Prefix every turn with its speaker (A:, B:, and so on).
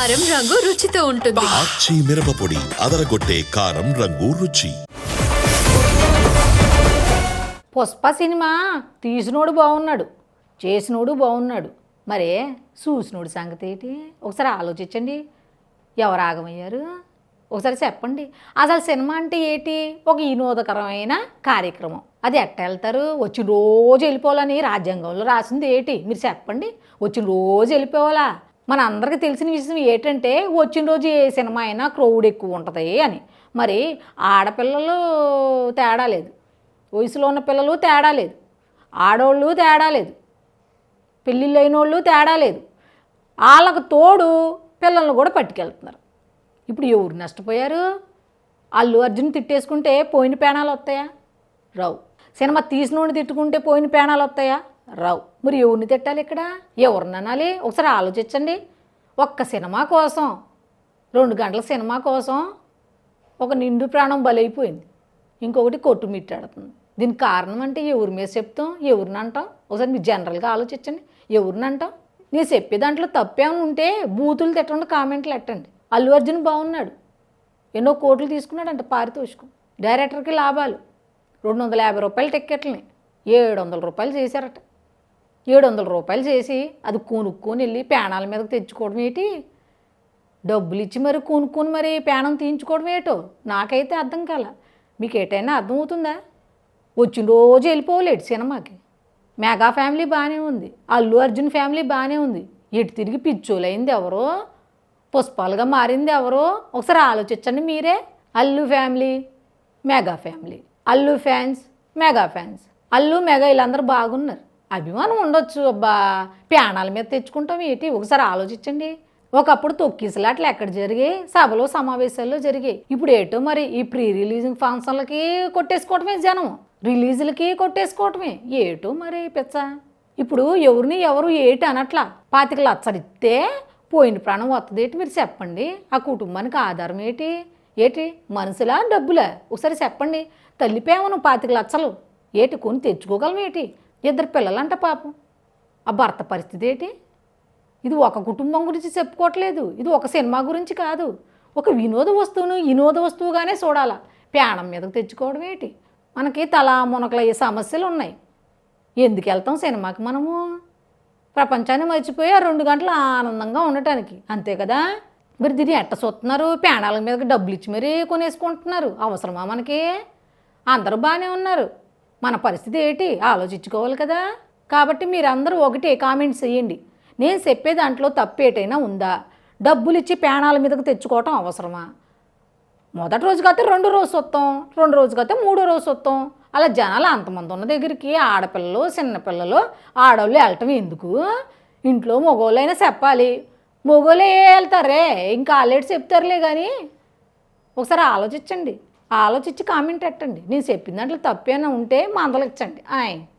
A: కారం రంగు రుచితో ఉంటుంది.
B: ఆచి మిరపపొడి అదరగొట్టే కారం రంగు రుచి.
C: పుష్ప సినిమా తీసినోడు బాగున్నాడు చేసినోడు బాగున్నాడు మరే చూసినోడు సంగతి ఏంటి? ఒకసారి ఆలోచించండి. ఎవరు ఆగమయ్యారు? ఒకసారి చెప్పండి. అసలు సినిమా అంటే ఏంటి? ఒక వినోదకరమైన కార్యక్రమం. అది ఎట్ట వెళ్తారు? వచ్చిన రోజు వెళ్ళిపోవాలని రాజ్యాంగంలో రాసింది ఏంటి? మీరు చెప్పండి. వచ్చిన రోజు వెళ్ళిపోవాలా? మన అందరికీ తెలిసిన విషయం ఏంటంటే వచ్చిన రోజు ఏ సినిమా అయినా క్రౌడ్ ఎక్కువ ఉంటుంది అని. మరి ఆడపిల్లలు తేడా లేదు. వయసులో ఉన్న పిల్లలు తేడా లేదు. ఆడవాళ్ళు తేడా లేదు. పెళ్ళిళ్ళు అయిన వాళ్ళు తేడా లేదు. వాళ్ళకు తోడు పిల్లల్ని కూడా పట్టుకెళ్తున్నారు. ఇప్పుడు ఎవరు నష్టపోయారు? అల్లు అర్జున్ తిట్టేసుకుంటే పోయిన పేణాలు వస్తాయా? రావు. సినిమా తీసినోడిని తిట్టుకుంటే పోయిన పేణాలు వస్తాయా? రావు. మరి ఎవరిని తిట్టాలి ఇక్కడ? ఎవరిని అనాలి ఒకసారి ఆలోచించండి. ఒక్క సినిమా కోసం రెండు గంటల సినిమా కోసం ఒక నిండు ప్రాణం బలైపోయింది. ఇంకొకటి కొట్టుమిట్టాడుతుంది దీనికి కారణం అంటే ఎవరి మీద చెప్తాం ఎవరిని అంటాం? ఒకసారి మీరు జనరల్గా ఆలోచించండి. ఎవరిని అంటాం? నేను చెప్పే దాంట్లో తప్పేమని ఉంటే బూతులు తిట్టండి కామెంట్లు ఎట్టండి. అల్లు అర్జున్ బాగున్నాడు. ఎన్నో కోట్లు తీసుకున్నాడంట పారితోషికం. డైరెక్టర్కి లాభాలు. రెండు వందల యాభై రూపాయల టిక్కెట్లని ఏడు వందల రూపాయలు చేశారట. ఏడు వందల రూపాయలు చేసి అది కొనుక్కొని వెళ్ళి పేణాల మీదకి తెచ్చుకోవడం ఏంటి? డబ్బులు ఇచ్చి మరి కొనుక్కొని మరి పేణం తీయించుకోవడం ఏటో? నాకైతే అర్థం కాల. మీకు ఏటైనా అర్థమవుతుందా? వచ్చిన రోజు వెళ్ళిపోలేడు సినిమాకి. మెగా ఫ్యామిలీ బాగానే ఉంది. అల్లు అర్జున్ ఫ్యామిలీ బాగానే ఉంది. ఎటు తిరిగి పిచ్చోలైంది ఎవరో? పుష్పాలుగా మారింది ఎవరో? ఒకసారి ఆలోచించండి మీరే. Allu family mega family. Allu fans mega fans. Allu mega వీళ్ళందరూ బాగున్నారు. అభిమానం ఉండొచ్చు అబ్బా. ప్యాణాల మీద తెచ్చుకుంటాం ఏంటి? ఒకసారి ఆలోచించండి. ఒకప్పుడు తొక్కిసలాట్లు ఎక్కడ జరిగాయి? సభలో సమావేశాల్లో జరిగాయి. ఇప్పుడు ఏటో మరి ఈ ప్రీ రిలీజింగ్ ఫంక్షన్లకి కొట్టేసుకోవటమే జనం. రిలీజులకి కొట్టేసుకోవటమే. ఏటో మరి పిచ్చ. ఇప్పుడు ఎవరిని ఎవరు ఏటి అనట్లా? పాతిక లచ్చడిస్తే పోయిన ప్రాణం వస్తుంది ఏంటి? మీరు చెప్పండి. ఆ కుటుంబానికి ఆధారం ఏంటి? ఏటి? మనుషులా డబ్బులా? ఒకసారి చెప్పండి. తల్లిపేమను పాతిక లచ్చలు. ఏటి? కొని తెచ్చుకోగలం ఏటి ఇద్దరు పిల్లలంట పాపం. ఆ భర్త పరిస్థితి ఏంటి? ఇది ఒక కుటుంబం గురించి చెప్పుకోవట్లేదు. ఇది ఒక సినిమా గురించి కాదు. ఒక వినోద వస్తువును వినోద వస్తువుగానే చూడాలా. ప్రాణం మీదకు తెచ్చుకోవడం ఏంటి? మనకి తలా మునకలయ్యే సమస్యలు ఉన్నాయి. ఎందుకు వెళ్తాం సినిమాకి మనము? ప్రపంచాన్ని మర్చిపోయి ఆ రెండు గంటలు ఆనందంగా ఉండటానికి. అంతే కదా? మరి దీన్ని ఎట్ట చూస్తున్నారు? ప్యానాల మీదకి డబ్బులు ఇచ్చి మరీ కొనేసుకుంటున్నారు. అవసరమా మనకి? అందరూ బాగానే ఉన్నారు. మన పరిస్థితి ఏంటి? ఆలోచించుకోవాలి కదా. కాబట్టి మీరందరూ ఒకటే కామెంట్స్ చేయండి. నేను చెప్పే దాంట్లో తప్పేటైనా ఉందా? డబ్బులు ఇచ్చి ప్యానాల మీదకి తెచ్చుకోవటం అవసరమా? మొదటి రోజు కాతే రెండు రోజు వస్తాం రెండు రోజు కాతే మూడో రోజు వస్తాం అలా జనాలు అంతమంది ఉన్న దగ్గరికి ఆడపిల్లలు చిన్నపిల్లలు ఆడవాళ్ళు వెళ్ళటం ఎందుకు? ఇంట్లో మగవాళ్ళైనా చెప్పాలి. మగవాళ్ళే వెళ్తారే? ఇంకా ఆల్రెడీ చెప్తారులే కానీ ఒకసారి ఆలోచించండి. ఆలోచించి కామెంట్ పెట్టండి. నేను చెప్పిన దాంట్లో తప్పేనా ఉంటే మందలిచ్చండి ఆయ్.